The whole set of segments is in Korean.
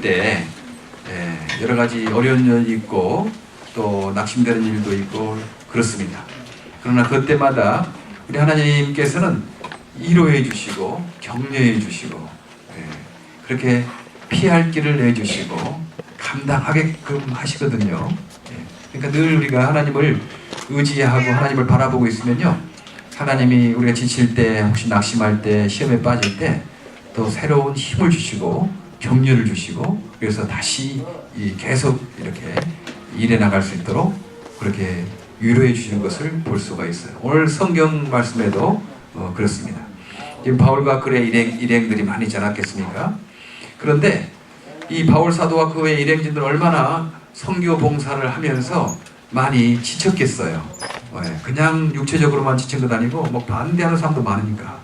때 예, 여러 가지 어려운 일이 있고 또 낙심되는 일도 있고 그렇습니다. 그러나 그때마다 우리 하나님께서는 위로해 주시고 격려해 주시고 예, 그렇게 피할 길을 내 주시고 감당하게끔 하시거든요. 예, 그러니까 늘 우리가 하나님을 의지하고 하나님을 바라보고 있으면요. 하나님이 우리가 지칠 때 혹시 낙심할 때 시험에 빠질 때 또 새로운 힘을 주시고 격려를 주시고 그래서 다시 이 계속 이렇게 일해 나갈 수 있도록 그렇게 위로해 주시는 것을 볼 수가 있어요. 오늘 성경 말씀에도 어, 그렇습니다. 지금 바울과 그의 일행, 일행들이 많이 있지 않았겠습니까? 그런데 이 바울 사도와 그의 일행진들 얼마나 선교 봉사를 하면서 많이 지쳤겠어요. 예, 그냥 육체적으로만 지친 것 아니고 뭐 반대하는 사람도 많으니까.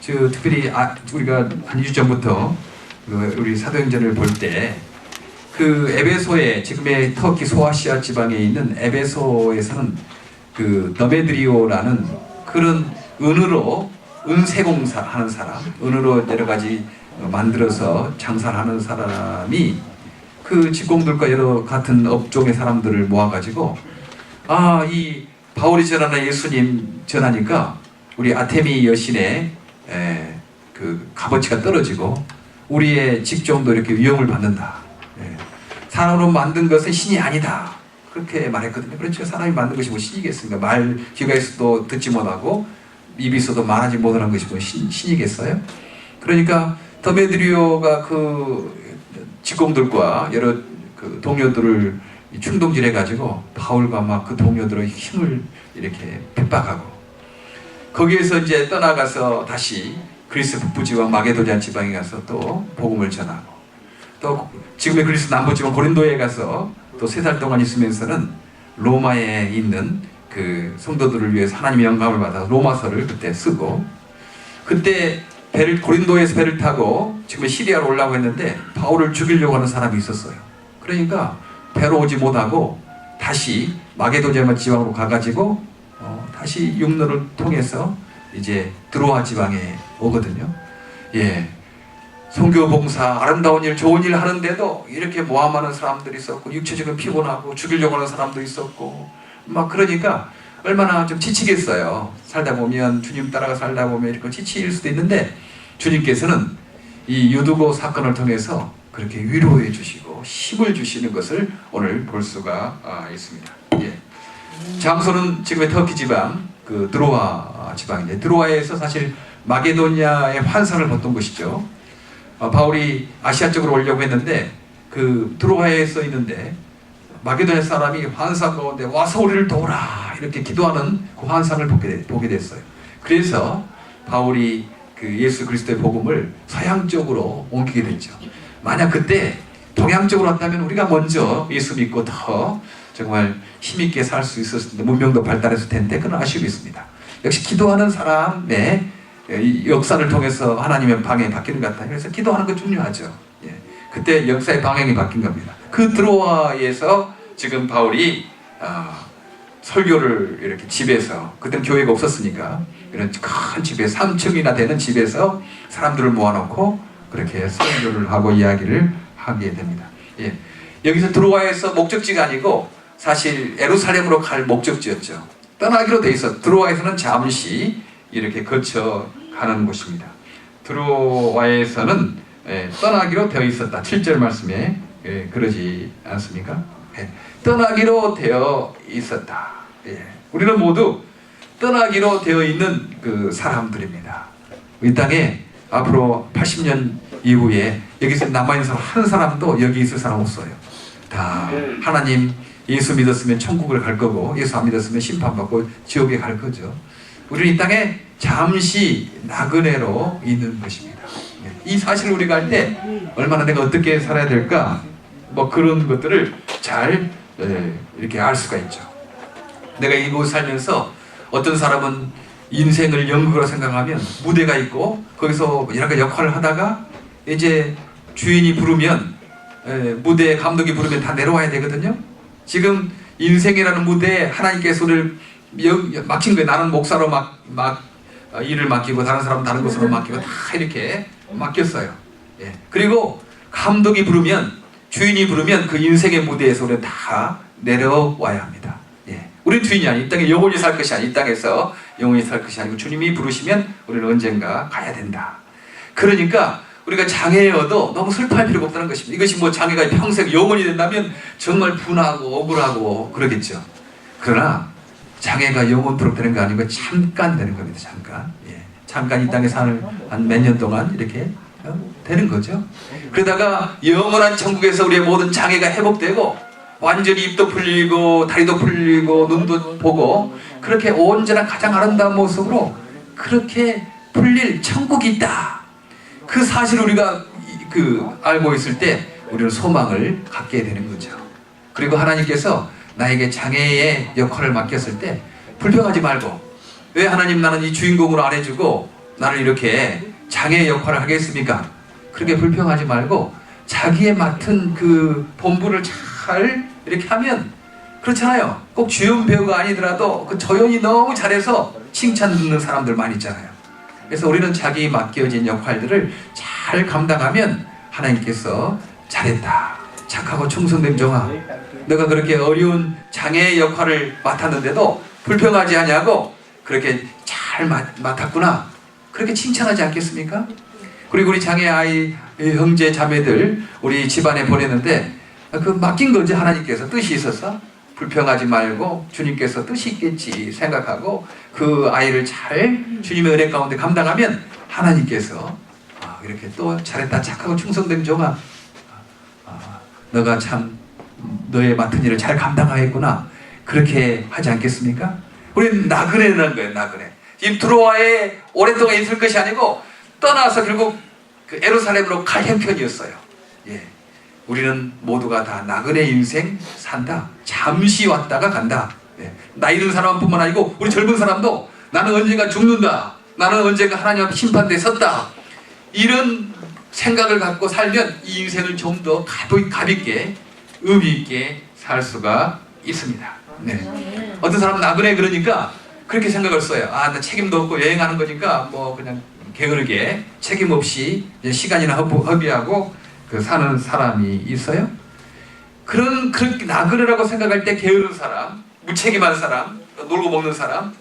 저 특별히 아, 우리가 한 2주 전부터 그 우리 사도행전을 볼 때 그 에베소에 지금의 터키 소아시아 지방에 있는 에베소에서는 그 너메드리오라는 그런 은으로 은세공사 하는 사람, 은으로 여러 가지 만들어서 장사하는 사람이 그 직공들과 여러 같은 업종의 사람들을 모아가지고 아 이 바울이 전하는 예수님 전하니까 우리 아테미 여신의 에, 그 값어치가 떨어지고 우리의 직종도 이렇게 위험을 받는다. 예. 사람으로 만든 것은 신이 아니다. 그렇게 말했거든요. 그렇죠. 사람이 만든 것이 뭐 신이겠습니까? 말 귀가 있어도 듣지 못하고 입이 있어도 말하지 못하는 것이 뭐 신, 신이겠어요? 그러니까 더메드리오가 그 직공들과 여러 그 동료들을 충동질해 가지고 바울과 막 그 동료들의 힘을 이렇게 핍박하고 거기에서 이제 떠나가서 다시 그리스 북부 지방 마게도니아 지방에 가서 또 복음을 전하고 또 지금의 그리스 남부 지방 고린도에 가서 또 세 달 동안 있으면서는 로마에 있는 그 성도들을 위해서 하나님의 영감을 받아서 로마서를 그때 쓰고 그때 배를 고린도에서 배를 타고 지금 시리아로 올라고 했는데 바울을 죽이려고 하는 사람이 있었어요. 그러니까 배로 오지 못하고 다시 마게도니아 지방으로 가가지고 어, 다시 육로를 통해서 이제 드로아 지방에 오거든요. 예. 선교 봉사, 아름다운 일, 좋은 일 하는데도 이렇게 모함하는 사람들이 있었고 육체적인 피곤하고 죽이려고 하는 사람도 있었고 막 그러니까 얼마나 좀 지치겠어요. 살다 보면 주님 따라가 살다 보면 이렇게 지칠 수도 있는데 주님께서는 이 유두고 사건을 통해서 그렇게 위로해 주시고 힘을 주시는 것을 오늘 볼 수가 아, 있습니다. 예. 장소는 지금의 터키 지방 그 드로아 지방인데 드로아에서 사실 마게도니아의 환상을 봤던 곳이죠. 어, 바울이 아시아 쪽으로 오려고 했는데 그 드로아에 써 있는데 마게도니아 사람이 환상 가운데 와서 우리를 도우라 이렇게 기도하는 그 환상을 보게, 됐어요. 그래서 바울이 그 예수 그리스도의 복음을 서양 쪽으로 옮기게 됐죠. 만약 그때 동양 쪽으로 왔다면 우리가 먼저 예수 믿고 더 정말 힘있게 살 수 있었을 텐데 문명도 발달했을 텐데 그런 아쉬움이 있습니다. 역시 기도하는 사람의 이 역사를 통해서 하나님의 방향이 바뀌는 것 같아요. 그래서 기도하는 건 중요하죠. 예. 그때 역사의 방향이 바뀐 겁니다. 그 드로아에서 지금 바울이 아, 설교를 이렇게 집에서 그때는 교회가 없었으니까 이런 큰 집에 3층이나 되는 집에서 사람들을 모아놓고 그렇게 설교를 하고 이야기를 하게 됩니다. 예. 여기서 드로아에서 목적지가 아니고 사실 에루살렘으로 갈 목적지였죠. 떠나기로 돼 있어. 드로아에서는 잠시 이렇게 거쳐 가는 곳입니다. 드로아에서는 예, 떠나기로 되어 있었다. 7절 말씀에 예, 그러지 않습니까? 예, 떠나기로 되어 있었다. 예, 우리는 모두 떠나기로 되어 있는 그 사람들입니다. 이 땅에 앞으로 80년 이후에 여기서 남아있는 사람 한 사람도 여기 있을 사람 없어요. 다 하나님 예수 믿었으면 천국을 갈 거고 예수 안 믿었으면 심판받고 지옥에 갈 거죠. 우리는 이 땅에 잠시 나그네로 있는 것입니다. 예, 이 사실을 우리가 알때 얼마나 내가 어떻게 살아야 될까 뭐 그런 것들을 잘 예, 이렇게 알 수가 있죠. 내가 이곳 살면서 어떤 사람은 인생을 연극으로 생각하면 무대가 있고 거기서 여러 가지 역할을 하다가 이제 주인이 부르면 에, 무대 감독이 부르면 다 내려와야 되거든요. 지금 인생이라는 무대에 하나님께서 우리를 여- 맡긴 거예요. 나는 목사로 막, 막 어, 일을 맡기고 다른 사람은 다른 곳으로 맡기고 다 이렇게 맡겼어요. 예. 그리고 감독이 부르면 주인이 부르면 그 인생의 무대에서 우리는 다 내려와야 합니다. 예. 우리는 주인이 아니 이 땅에 영원히 살 것이 아니 이 땅에서 영원히 살 것이 아니고 주님이 부르시면 우리는 언젠가 가야 된다. 그러니까 우리가 장애여도 너무 슬퍼할 필요가 없다는 것입니다. 이것이 뭐 장애가 평생 영원히 된다면 정말 분하고 억울하고 그러겠죠. 그러나 장애가 영원토록 되는 거 아니고 잠깐 되는 겁니다. 잠깐. 예. 잠깐 이 땅에 사는 한 몇 년 동안 이렇게 어? 되는 거죠. 그러다가 영원한 천국에서 우리의 모든 장애가 회복되고 완전히 입도 풀리고 다리도 풀리고 눈도 보고 그렇게 온전한 가장 아름다운 모습으로 그렇게 풀릴 천국이 있다. 그 사실을 우리가 이- 그 알고 있을 때 우리는 소망을 갖게 되는 거죠. 그리고 하나님께서 나에게 장애의 역할을 맡겼을 때 불평하지 말고 왜 하나님 나는 이 주인공으로 안 해주고 나를 이렇게 장애의 역할을 하겠습니까? 그렇게 불평하지 말고 자기의 맡은 그 본부를 잘 이렇게 하면 그렇잖아요. 꼭 주연 배우가 아니더라도 그 조연이 너무 잘해서 칭찬 듣는 사람들 많이 있잖아요. 그래서 우리는 자기 맡겨진 역할들을 잘 감당하면 하나님께서 잘했다. 착하고 충성된 종아. 너가 그렇게 어려운 장애의 역할을 맡았는데도 불평하지 아니하고 그렇게 잘 맡, 맡았구나. 그렇게 칭찬하지 않겠습니까? 그리고 우리 장애 아이 형제 자매들 우리 집안에 보내는데 그 맡긴 거지 하나님께서 뜻이 있어서 불평하지 말고 주님께서 뜻이 있겠지 생각하고 그 아이를 잘 주님의 은혜 가운데 감당하면 하나님께서 아, 이렇게 또 잘했다 착하고 충성된 종아 아, 너가 참 너의 맡은 일을 잘 감당하겠구나 그렇게 하지 않겠습니까? 우리는 나그네라는 거예요 나그네 드로아에 오랫동안 있을 것이 아니고 떠나서 결국 그 에루살렘으로 갈 형편이었어요 예. 우리는 모두가 다 나그네 인생 산다. 잠시 왔다가 간다. 예. 나이 든 사람뿐만 아니고 우리 젊은 사람도 나는 언젠가 죽는다. 나는 언젠가 하나님 앞에 심판대에 섰다. 이런 생각을 갖고 살면 이 인생을 좀 더 가볍게 의미 있게 살 수가 있습니다. 네. 어떤 사람은 나그네 그러니까 그렇게 생각을 써요. 아, 나 책임도 없고 여행하는 거니까 뭐 그냥 게으르게 책임 없이 시간이나 허비- 허비하고 그 사는 사람이 있어요? 그런 그렇게 나그네라고 생각할 때 게으른 사람, 무책임한 사람, 놀고 먹는 사람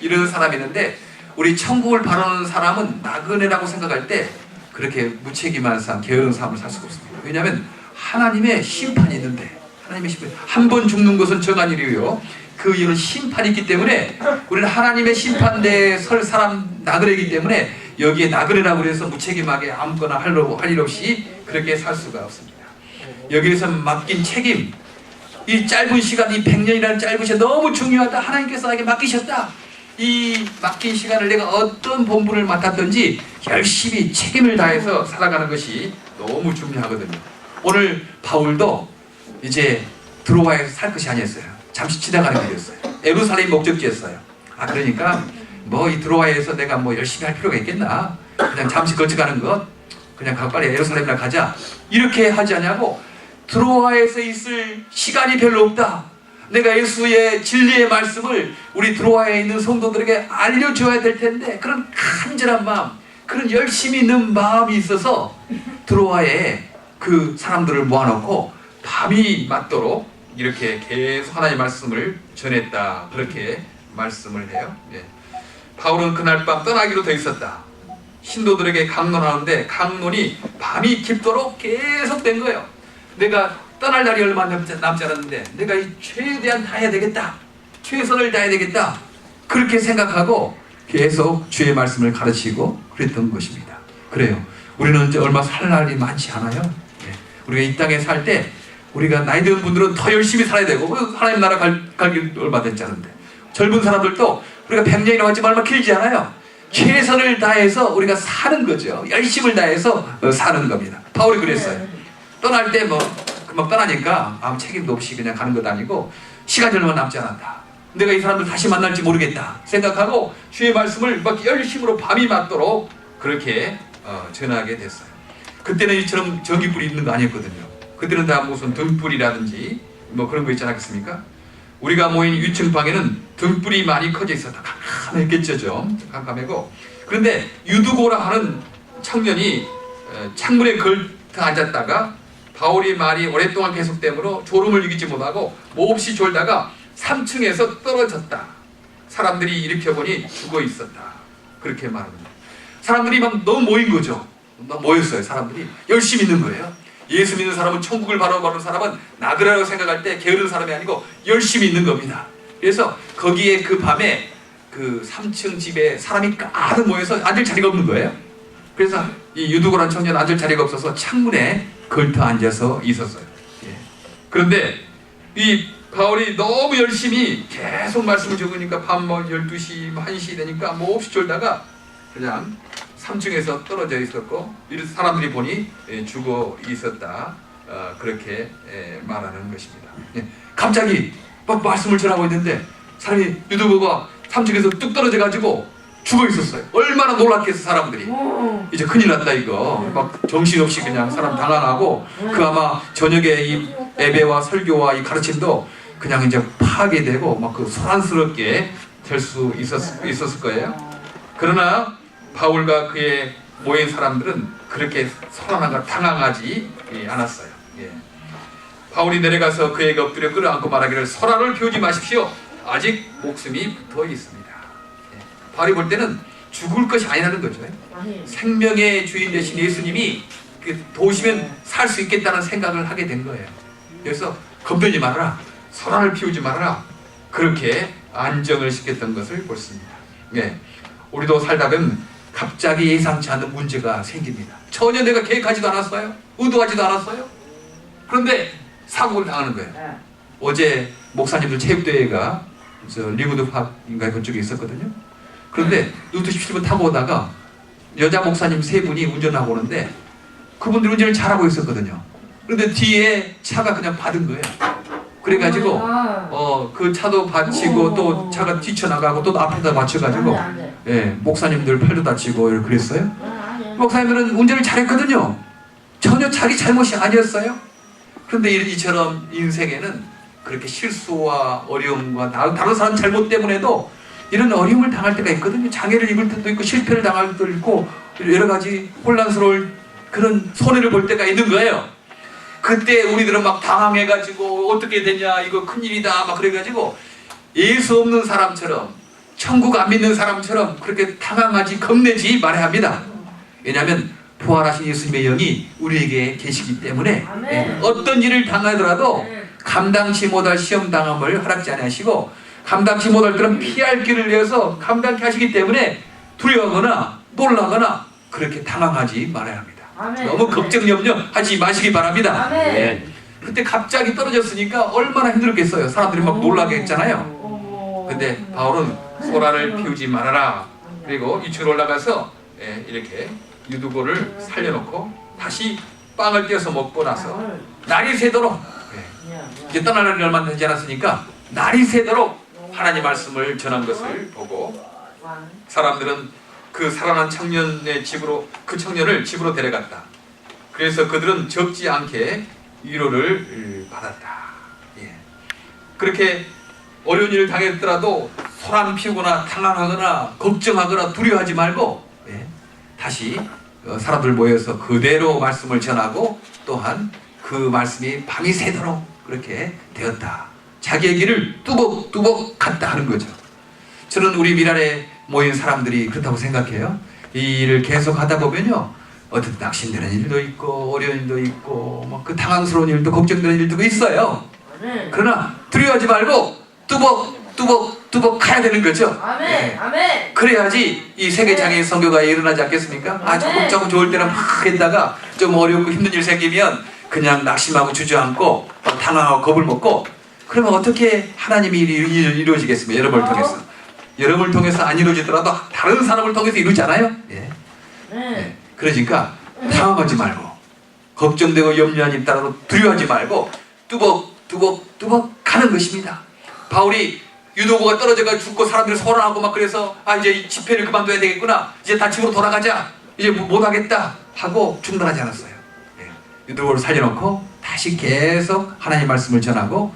이런 사람이 있는데 우리 천국을 바라는 사람은 나그네라고 생각할 때 그렇게 무책임한 사람, 게으른 삶을 살 수가 없습니다. 왜냐하면 하나님의 심판이 있는데 하나님의 심판 한 번 죽는 것은 정한 일이요. 그 이유는 심판이 있기 때문에 우리는 하나님의 심판대에 설 사람 나그네이기 때문에 여기에 나그네라고 해서 무책임하게 아무거나 할 일 없이 그렇게 살 수가 없습니다. 여기에서 맡긴 책임 이 짧은 시간 이 100년이라는 짧은 시간 너무 중요하다. 하나님께서 나에게 맡기셨다. 이 맡긴 시간을 내가 어떤 본분을 맡았든지 열심히 책임을 다해서 살아가는 것이 너무 중요하거든요. 오늘 바울도 이제 드로아에서 살 것이 아니었어요. 잠시 지나가는 길이었어요. 에루살렘 목적지였어요. 아 그러니까 뭐이 드로아에서 내가 뭐 열심히 할 필요가 있겠나? 그냥 잠시 거쳐가는 것 그냥 가 빨리 에루살렘이나 가자 이렇게 하지 않냐고 드로아에서 있을 시간이 별로 없다. 내가 예수의 진리의 말씀을 우리 드로아에 있는 성도들에게 알려줘야 될 텐데 그런 간절한 마음, 그런 열심히 있는 마음이 있어서 드로아에 그 사람들을 모아놓고 밤이 맞도록 이렇게 계속 하나님의 말씀을 전했다. 그렇게 말씀을 해요. 예. 바울은 그날 밤 떠나기로 돼 있었다. 신도들에게 강론하는데 강론이 밤이 깊도록 계속된 거예요. 내가 떠날 날이 얼마 남지, 남지 않았는데 내가 이 최대한 다해야 되겠다. 최선을 다해야 되겠다. 그렇게 생각하고 계속 주의 말씀을 가르치고 그랬던 것입니다. 그래요. 우리는 이제 얼마 살 날이 많지 않아요. 예. 우리가 이 땅에 살 때 우리가 나이 든 분들은 더 열심히 살아야 되고 어, 하나님 나라 갈, 갈 길 얼마 됐지 않은데 젊은 사람들도 우리가 100년이나 왔지만 얼마 길지 않아요. 최선을 다해서 우리가 사는 거죠. 열심을 다해서 어, 사는 겁니다. 바울이 그랬어요. 떠날 때뭐 금방 떠나니까 아무 책임도 없이 그냥 가는 것 아니고 시간이 얼마 남지 않았다. 내가 이 사람들 다시 만날지 모르겠다 생각하고 주의 말씀을 막 열심으로 밤이 맞도록 그렇게 어, 전하게 됐어요. 그때는 이처럼 전기불이 있는 거 아니었거든요. 그때는 다 무슨 등불이라든지 뭐 그런 거 있지 않겠습니까? 우리가 모인 유층 방에는 등불이 많이 커져 있었다. 깜깜했겠죠, 좀. 깜깜하고. 그런데 유두고라 하는 청년이 어, 창문에 걸 앉았다가 바울이 말이 오랫동안 계속되므로 졸음을 이기지 못하고 몹시 졸다가 3층에서 떨어졌다. 사람들이 일으켜보니 죽어 있었다. 그렇게 말합니다. 사람들이 막 너무 모인 거죠. 막 모였어요. 사람들이 열심히 있는 거예요. 예수 믿는 사람은 천국을 바라보는 사람은 나그라고 생각할 때 게으른 사람이 아니고 열심히 있는 겁니다. 그래서 거기에 그 밤에 그 3층 집에 사람이 가득 모여서 앉을 자리가 없는 거예요. 그래서 이 유두고란 청년 앉을 자리가 없어서 창문에 걸터 앉아서 있었어요. 예. 그런데 이 바울이 너무 열심히 계속 말씀을 적으니까 밤뭐 12시, 뭐 1시 되니까 뭐 없이 졸다가 그냥 3층에서 떨어져 있었고 사람들이 보니 예, 죽어 있었다. 어, 그렇게 예, 말하는 것입니다. 예. 갑자기 막 말씀을 전하고 있는데 사람이 유두보가 3층에서 뚝 떨어져 가지고 죽어 있었어요. 얼마나 놀랐겠어 사람들이. 오. 이제 큰일 났다 이거 막 정신없이 그냥 사람 당황하고 그 아마 저녁에 이 예배와 설교와 이 가르침도 그냥 이제 파괴되고 막 그 소란스럽게 될 수 있었, 있었을 거예요. 그러나 바울과 그의 모인 사람들은 그렇게 소란하고 당황하지 예, 않았어요. 예. 바울이 내려가서 그에게 엎드려 끌어안고 말하기를 소란을 피우지 마십시오. 아직 목숨이 붙어 있습니다. 예. 바울이 볼 때는 죽을 것이 아니라는 거죠. 아니. 생명의 주인 되신 예수님이 그 도우시면 살 수 있겠다는 생각을 하게 된 거예요. 그래서 겁들지 말아라. 소란을 피우지 말아라. 그렇게 안정을 시켰던 것을 볼수 있습니다. 예. 우리도 살다 보면 갑자기 예상치 않은 문제가 생깁니다. 전혀 내가 계획하지도 않았어요. 의도하지도 않았어요. 그런데 사고를 당하는 거예요. 네. 어제 목사님들 체육대회가 저 리구드 팝인가 그쪽에 있었거든요. 그런데 루트 17번 타고 오다가 여자 목사님 세 분이 운전하고 오는데 그분들 운전을 잘하고 있었거든요. 그런데 뒤에 차가 그냥 받은 거예요. 그래가지고 아. 어그 차도 받치고 또 차가 뛰쳐나가고 또 앞에다 맞춰가지고 안 돼, 예 목사님들 팔도 다치고 그랬어요. 아, 아니. 목사님들은 운전을 잘했거든요. 전혀 자기 잘못이 아니었어요. 그런데 이- 이처럼 인생에는 그렇게 실수와 어려움과 나- 다른 사람 잘못 때문에도 이런 어려움을 당할 때가 있거든요. 장애를 입을 때도 있고 실패를 당할 때도 있고 여러 가지 혼란스러울 그런 손해를 볼 때가 있는 거예요. 그때 우리들은 막 당황해가지고 어떻게 되냐 이거 큰일이다 막 그래가지고 예수 없는 사람처럼 천국 안 믿는 사람처럼 그렇게 당황하지 겁내지 말아야 합니다. 왜냐하면 부활하신 예수님의 영이 우리에게 계시기 때문에. 예, 어떤 일을 당하더라도 네. 감당치 못할 시험 당함을 허락지 아니하시고 감당치 못할 때는 피할 길을 내서 감당케 하시기 때문에 두려워하거나 놀라거나 그렇게 당황하지 말아야 합니다. 아멘. 너무 걱정 염려하지 마시기 바랍니다. 아멘. 예. 그때 갑자기 떨어졌으니까 얼마나 힘들었겠어요. 사람들이 막 놀라게 했잖아요. 근데 바울은 소란을 피우지 말아라. 그리고 2층으로 올라가서 예, 이렇게 유두고를 살려놓고 다시 빵을 떼어서 먹고 나서. 날이 새도록 예, 야, 야. 이제 떠날 날이 얼마 되지 않았으니까 날이 새도록 하나님 말씀을 전한 것을 보고 와. 사람들은 그 살아난 청년의 집으로 그 청년을 집으로 데려갔다. 그래서 그들은 적지 않게 위로를 음, 받았다. 예. 그렇게 어려운 일을 당했더라도 소란 피우거나 당황하거나 걱정하거나 두려워하지 말고 예. 다시 어, 사람들 모여서 그대로 말씀을 전하고 또한 그 말씀이 밤이 새도록 그렇게 되었다. 자기의 길을 뚜벅뚜벅 갔다 하는 거죠. 저는 우리 미랄에 모인 사람들이 그렇다고 생각해요. 이 일을 계속 하다 보면요. 어떤 낙심되는 일도 있고 어려운 일도 있고 뭐그 당황스러운 일도 걱정되는 일도 있어요. 아멘. 그러나 두려워하지 말고 뚜벅 뚜벅 뚜벅 가야 되는 거죠. 아멘. 예. 아멘. 그래야지 이 세계 장애인 선교가 일어나지 않겠습니까? 아 조금 조금 좋을 때는 막 했다가 좀 어렵고 힘든 일 생기면 그냥 낙심하고 주저앉고 막 당황하고 겁을 먹고 그러면 어떻게 하나님이 일이 일- 이루어지겠습니까? 여러분을 통해서 여러분을 통해서 안 이루어지더라도 다른 사람을 통해서 이루잖아요. 예. 네. 예. 그러니까 당황하지 말고 걱정되고 염려하니 따라도 두려워하지 말고 뚜벅 뚜벅 뚜벅 가는 것입니다. 바울이 유도고가 떨어져가 죽고 사람들이 소란하고 막 그래서 아 이제 이 집회를 그만둬야 되겠구나 이제 다 집으로 돌아가자 이제 뭐- 못하겠다 하고 중단하지 않았어요. 예. 유도고를 살려놓고 다시 계속 하나님 말씀을 전하고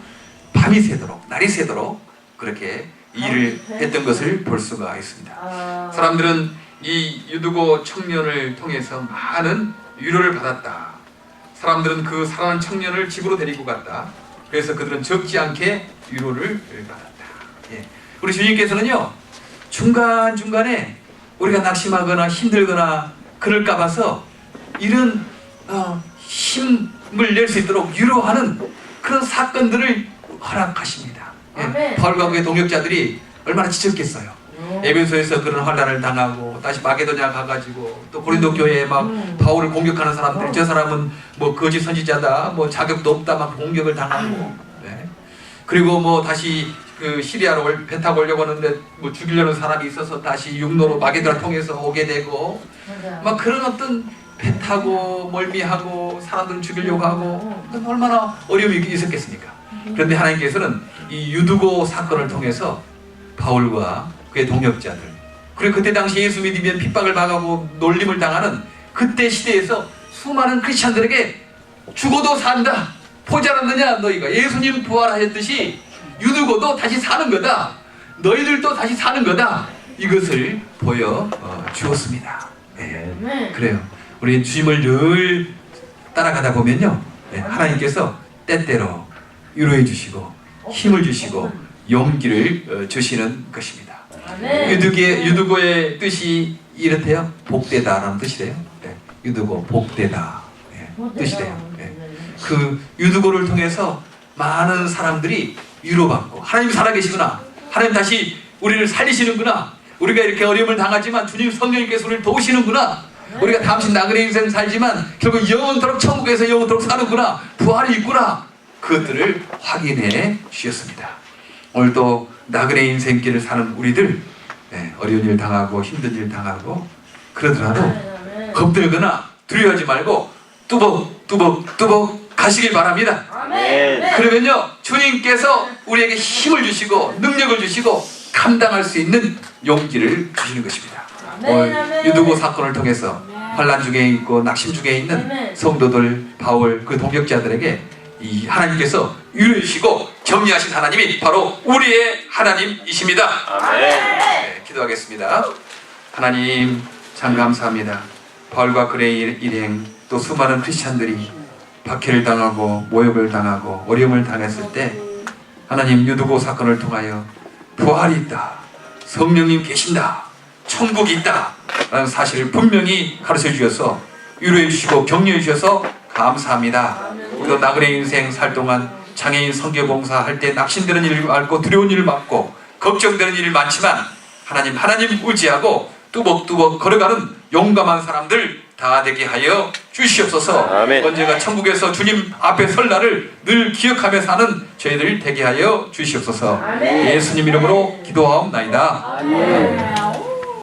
밤이 새도록 날이 새도록 그렇게 일을 했던 것을 볼 수가 있습니다. 아. 사람들은 이 유두고 청년을 통해서 많은 위로를 받았다. 사람들은 그 사랑하는 청년을 집으로 데리고 갔다. 그래서 그들은 적지 않게 위로를 받았다. 예. 우리 주님께서는요 중간 중간에 우리가 낙심하거나 힘들거나 그럴까 봐서 이런 어, 힘을 낼 수 있도록 위로하는 그런 사건들을 허락하십니다. 예. 아멘. 바울과 그의 동역자들이 얼마나 지쳤겠어요. 네. 에베소에서 그런 환란을 당하고 다시 마게도냐 가가지고 또 고린도 교회에 막 음. 바울을 공격하는 사람들 저 사람은 뭐 거짓 선지자다 뭐 자격도 없다 막 공격을 당하고 네. 그리고 뭐 다시 그 시리아로 올- 배 타고 오려고 하는데 뭐 죽이려는 사람이 있어서 다시 육로로 마게도를 통해서 오게 되고. 막 그런 어떤 배 타고 멀미하고 사람들 죽이려고 하고 얼마나 어려움이 있었겠습니까? 그런데 하나님께서는 이 유두고 사건을 통해서 바울과 그의 동역자들 그리고 그때 당시 예수 믿으면 핍박을 당하고 놀림을 당하는 그때 시대에서 수많은 크리스찬들에게 죽어도 산다 않았느냐 너희가 예수님 부활하셨듯이 유두고도 다시 사는 거다 너희들도 다시 사는 거다 이것을 보여 어, 주었습니다 네. 네. 그래요. 우리 주님을 늘 따라가다 보면요. 네, 하나님께서 때때로 위로해 주시고 힘을 주시고 용기를 어, 주시는 것입니다. 아멘. 유두기의 유두고의 뜻이 이렇대요. 복되다라는 뜻이래요. 네, 유두고 복되다 네, 뜻이래요. 네. 그 유두고를 통해서 많은 사람들이 위로받고 하나님 살아계시구나. 하나님 다시 우리를 살리시는구나. 우리가 이렇게 어려움을 당하지만 주님 성령님께서 우리를 도우시는구나. 우리가 잠시 나그네 인생 살지만 결국 영원토록 천국에서 영원토록 사는구나. 부활이 있구나. 그것들을 확인해 주셨습니다. 오늘도 나그네 인생길을 사는 우리들 네, 어려운 일 당하고 힘든 일 당하고 그러더라도. 겁들거나 두려워하지 말고 뚜벅 뚜벅 뚜벅 가시길 바랍니다. 아멘. 네. 그러면요 주님께서 우리에게 힘을 주시고 능력을 주시고 감당할 수 있는 용기를 주시는 것입니다. 오늘. 유두고 사건을 통해서 환란 중에 있고 낙심 중에 있는. 성도들 바울 그 동역자들에게 이 하나님께서 위로해 주시고 격려하신 하나님이 바로 우리의 하나님이십니다. 아멘. 네, 기도하겠습니다. 하나님 참 감사합니다. 바울과 그의 일행 또 수많은 크리스찬들이 박해를 당하고 모욕을 당하고 어려움을 당했을 때 하나님 유두고 사건을 통하여 부활이 있다. 성령님 계신다. 천국이 있다. 라는 사실을 분명히 가르쳐 주셔서 위로해 주시고 격려해 주셔서 감사합니다. 우리도 나그네 인생 살 동안 장애인 선교봉사 할 때 낙심되는 일을 많고 두려운 일을 많고 걱정되는 일이 많지만 하나님 하나님 의지하고 뚜벅뚜벅 걸어가는 용감한 사람들 다 되게 하여 주시옵소서. 아멘. 언제가 천국에서 주님 앞에 설 날을 늘 기억하며 사는 저희들 되게 하여 주시옵소서. 아멘. 예수님 이름으로 기도하옵나이다. 아멘.